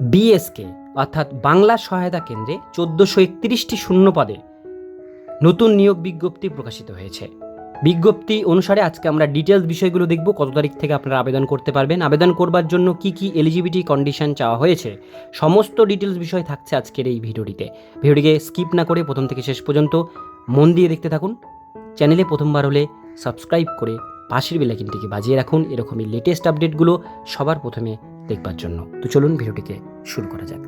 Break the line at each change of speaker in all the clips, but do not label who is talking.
BSK অর্থাৎ বাংলা সহায়তা কেন্দ্রে চোদ্দোশো একত্রিশটি শূন্য পদে নতুন নিয়োগ বিজ্ঞপ্তি প্রকাশিত হয়েছে। বিজ্ঞপ্তি অনুসারে আজকে আমরা ডিটেলস বিষয়গুলো দেখব, কত তারিখ থেকে আপনারা আবেদন করতে পারবেন, আবেদন করবার জন্য কি কি এলিজিবিলিটি কন্ডিশন চাওয়া হয়েছে, সমস্ত ডিটেলস বিষয় থাকছে আজকের এই ভিডিওটিতে। ভিডিওটিকে স্কিপ না করে প্রথম থেকে শেষ পর্যন্ত মন দিয়ে দেখতে থাকুন। চ্যানেলে প্রথমবার হলে সাবস্ক্রাইব করে পাশের বেলাইকিনটিকে বাজিয়ে রাখুন। এরকমই লেটেস্ট আপডেটগুলো সবার প্রথমে দেখবার জন্য। তো চলুন ভিডিওটিকে শুরু করা যাক।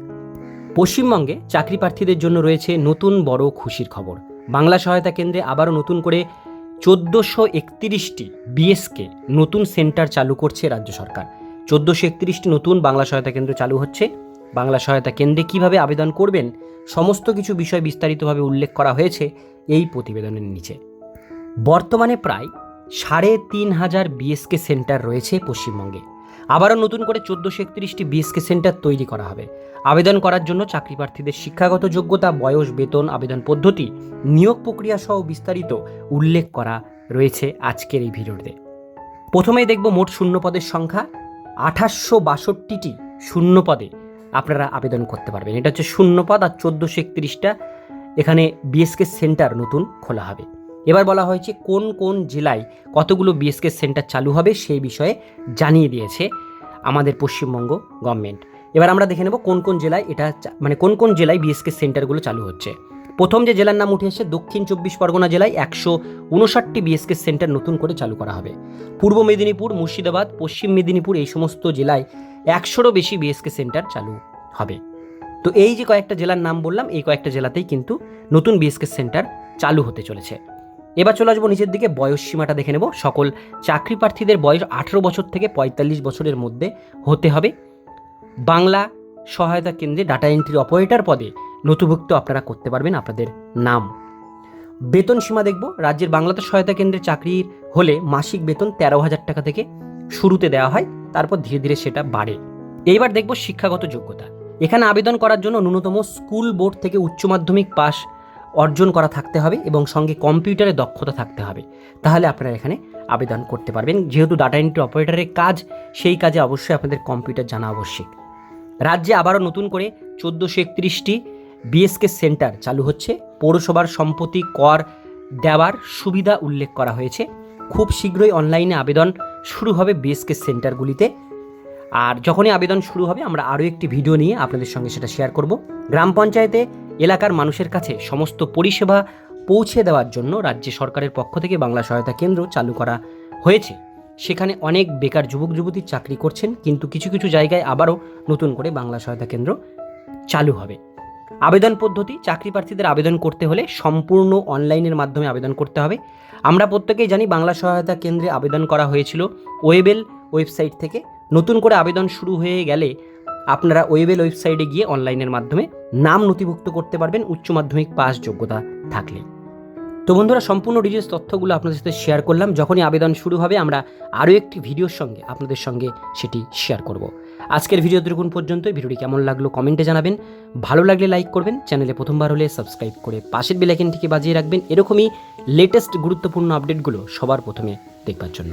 পশ্চিমবঙ্গে চাকরি প্রার্থীদের জন্য রয়েছে নতুন বড় খুশির খবর। বাংলা সহায়তা কেন্দ্রে আবারও নতুন করে চোদ্দোশো একত্রিশটি বিএসকে নতুন সেন্টার চালু করছে রাজ্য সরকার। চোদ্দোশো একত্রিশটি নতুন বাংলা সহায়তা কেন্দ্র চালু হচ্ছে। বাংলা সহায়তা কেন্দ্রে কীভাবে আবেদন করবেন, সমস্ত কিছু বিষয় বিস্তারিতভাবে উল্লেখ করা হয়েছে এই প্রতিবেদনের নিচে। বর্তমানে প্রায় সাড়ে তিন হাজার বিএসকে সেন্টার রয়েছে পশ্চিমবঙ্গে। আবারও নতুন করে চোদ্দোশো একত্রিশটি বিএসকে সেন্টার তৈরি করা হবে। আবেদন করার জন্য চাকরি প্রার্থীদের শিক্ষাগত যোগ্যতা, বয়স, বেতন, আবেদন পদ্ধতি, নিয়োগ প্রক্রিয়া সহ বিস্তারিত উল্লেখ করা রয়েছে আজকের এই ভিডিওতে। প্রথমেই দেখব মোট শূন্য পদের সংখ্যা। আঠাশশো বাষট্টিটি শূন্য পদে আপনারা আবেদন করতে পারবেন। এটা হচ্ছে শূন্য পদ আর চোদ্দোশো একত্রিশটা এখানে বিএসকে সেন্টার নতুন খোলা হবে। এবার বলা হয়েছে কোন কোন জেলায় কতগুলো বিএসকে সেন্টার চালু হবে সেই বিষয়ে জানিয়ে দিয়েছে আমাদের পশ্চিমবঙ্গ গভর্নমেন্ট। এবার আমরা দেখে নেব কোন কোন জেলায় এটা মানে কোন কোন জেলায় বিএসকে সেন্টারগুলো চালু হচ্ছে। প্রথম যে জেলার নাম উঠে এসে দক্ষিণ চব্বিশ পরগনা জেলায় একশো উনষাটটি বিএসকে সেন্টার নতুন করে চালু করা হবে। পূর্ব মেদিনীপুর, মুর্শিদাবাদ, পশ্চিম মেদিনীপুর এই সমস্ত জেলায় একশোরও বেশি বিএসকে সেন্টার চালু হবে। তো এই যে কয়েকটা জেলার নাম বললাম, এই কয়েকটা জেলাতেই কিন্তু নতুন বিএসকে সেন্টার চালু হতে চলেছে। এবার চলে আসব নিচের দিকে, বয়স সীমাটা দেখে নেব। সকল চাকরি প্রার্থীদের বয়স আঠেরো বছর থেকে পঁয়তাল্লিশ বছরের মধ্যে হতে হবে। বাংলা সহায়তা কেন্দ্রে ডাটা এন্ট্রি অপারেটর পদে নথিভুক্ত আপনারা করতে পারবেন আপনাদের নাম। বেতন সীমা দেখব। রাজ্যের বাংলাদেশ সহায়তা কেন্দ্রে চাকরির হলে মাসিক বেতন তেরো হাজার টাকা থেকে শুরুতে দেওয়া হয়, তারপর ধীরে ধীরে সেটা বাড়ে। এইবার দেখব শিক্ষাগত যোগ্যতা। এখানে আবেদন করার জন্য ন্যূনতম স্কুল বোর্ড থেকে উচ্চ মাধ্যমিক পাস অর্জন করা থাকতে হবে এবং সঙ্গে কম্পিউটারে দক্ষতা থাকতে হবে। তাহলে আপনারা এখানে আবেদন করতে পারবেন। যেহেতু ডাটা এন্ট্রি অপারেটরের কাজ, সেই কাজে অবশ্যই আপনাদের কম্পিউটার জানা আবশ্যক। রাজ্যে আবারও নতুন করে চোদ্দোশো একত্রিশটি বিএসকে সেন্টার চালু হচ্ছে। পৌরসভার সম্পত্তি, কর দেওয়ার সুবিধা উল্লেখ করা হয়েছে। খুব শীঘ্রই অনলাইনে আবেদন শুরু হবে বিএসকে সেন্টারগুলিতে আর যখনই আবেদন শুরু হবে, আমরা আরও একটি ভিডিও নিয়ে আপনাদের সঙ্গে সেটা শেয়ার করব। গ্রাম পঞ্চায়েতে এলাকার মানুষের কাছে সমস্ত পরিষেবা পৌঁছে দেওয়ার জন্য রাজ্য সরকারের পক্ষ থেকে বাংলা সহায়তা কেন্দ্র চালু করা হয়েছে। সেখানে অনেক বেকার যুবক, যুবতী চাকরি করছেন, কিন্তু কিছু কিছু জায়গায় আবারও নতুন করে বাংলা সহায়তা কেন্দ্র চালু হবে। আবেদন পদ্ধতি, চাকরি প্রার্থীদের আবেদন করতে হলে সম্পূর্ণ অনলাইনের মাধ্যমে আবেদন করতে হবে। আমরা প্রত্যেকেই জানি বাংলা সহায়তা কেন্দ্রে আবেদন করা হয়েছিল। ওয়েবেল ওয়েবসাইট থেকে নতুন করে আবেদন শুরু হয়ে গেলে আপনারা ওয়েবেল ওয়েবসাইটে গিয়ে অনলাইনের মাধ্যমে নাম নথিভুক্ত করতে পারবেন উচ্চ মাধ্যমিক পাস যোগ্যতা থাকলে। তো বন্ধুরা, সম্পূর্ণ ডিটেলস তথ্যগুলো আপনাদের সাথে শেয়ার করলাম। যখনই আবেদন শুরু হবে, আমরা আরও একটি ভিডিওর সঙ্গে আপনাদের সঙ্গে সেটি শেয়ার করব। আজকের ভিডিও দেখুন পর্যন্ত ভিডিওটি কেমন লাগল কমেন্টে জানাবেন। ভালো লাগলে লাইক করবেন। চ্যানেলে প্রথমবার হলে সাবস্ক্রাইব করে পাশের বেলাইকেনটিকে বাজিয়ে রাখবেন। এরকমই লেটেস্ট গুরুত্বপূর্ণ আপডেটগুলো সবার প্রথমে দেখবার জন্য।